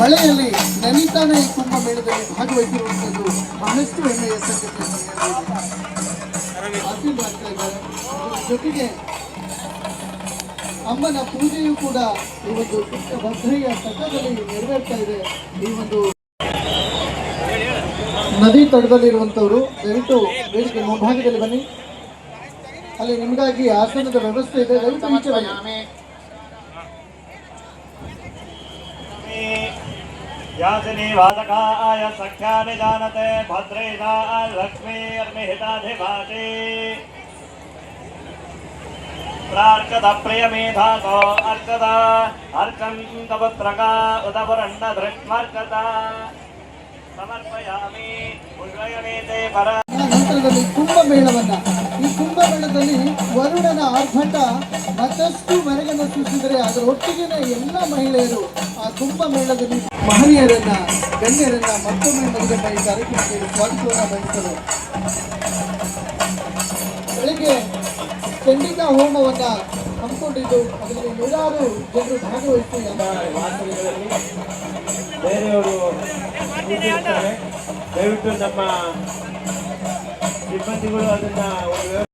ಮಳೆಯಲ್ಲಿ ನೆನೀತಾನೆ ಈ ಕುಂಭಮೇಳದಲ್ಲಿ ಭಾಗವಹಿಸಿರುವಂಥದ್ದು ಬಹಳಷ್ಟು ಹೆಮ್ಮೆಯ ಸಂಗತಿ ಜೊತೆಗೆ ಅಮ್ಮನ ಪೂಜೆಯೂ ಕೂಡ ಈ ಒಂದು ಭದ್ರೆಯ ತಟದಲ್ಲಿ ನೆರವೇರ್ತಾ ಇದೆ. ಈ ಒಂದು ನದಿ ತಡದಲ್ಲಿರುವಂಥವರು ದಯವಿಟ್ಟು ವೇದಿಕೆ ಮುಂಭಾಗದಲ್ಲಿ ಬನ್ನಿ. ಅಲ್ಲಿ ನಿಮಗಾಗಿ ಆಸನದ ವ್ಯವಸ್ಥೆ ಇದೆ. ದಯವಿಟ್ಟು ಬನ್ನಿ. यासिनी वादका यासनीवासकाय सख्यानि जानते, भद्रेणा लक्ष्मीर्निहिताधिभाति प्रार्कद प्रियमेधाको अर्कदा अर्कं कवत्रका उदवरण्णधृष्मर्कदा समर्पयामि उद्वयमेते पर। ನಂತರದಲ್ಲಿ ಕುಂಭಮೇಳವನ್ನ ಈ ಕುಂಭಮೇಳದಲ್ಲಿ ವರುಣನ ಆರ್ಭಟ ಮತ್ತಷ್ಟು ಮೆರಗನ್ನು ಸೂಚಿಸಿದರೆ ಅದರ ಒಟ್ಟಿಗೆನೆ ಎಲ್ಲ ಮಹಿಳೆಯರು ಆ ಕುಂಭಮೇಳದಲ್ಲಿ ಮಹನೀಯರನ್ನ ಗಣ್ಯರನ್ನ ಮತ್ತೊಮ್ಮೆ ಮದುವೆ ಮಾಡಿ ಕಾರ್ಯಕ್ರಮಕ್ಕೆ ಸ್ವಾಗತವನ್ನ ಬಯಸಿದರು ಬೆಳಿಗ್ಗೆ ಚಂಡಿಕಾ ಹೋಮವನ್ನ ಹಮ್ಮಿಕೊಂಡಿದ್ದು ಅದರಲ್ಲಿ ನೂರಾರು ಜನರು ಭಾಗವಹಿಸಿ ದಯವಿಟ್ಟು ನಮ್ಮ ಸಿಬ್ಬಂದಿಗಳು ಅದನ್ನ ಒಂದು ವ್ಯವಸ್ಥೆ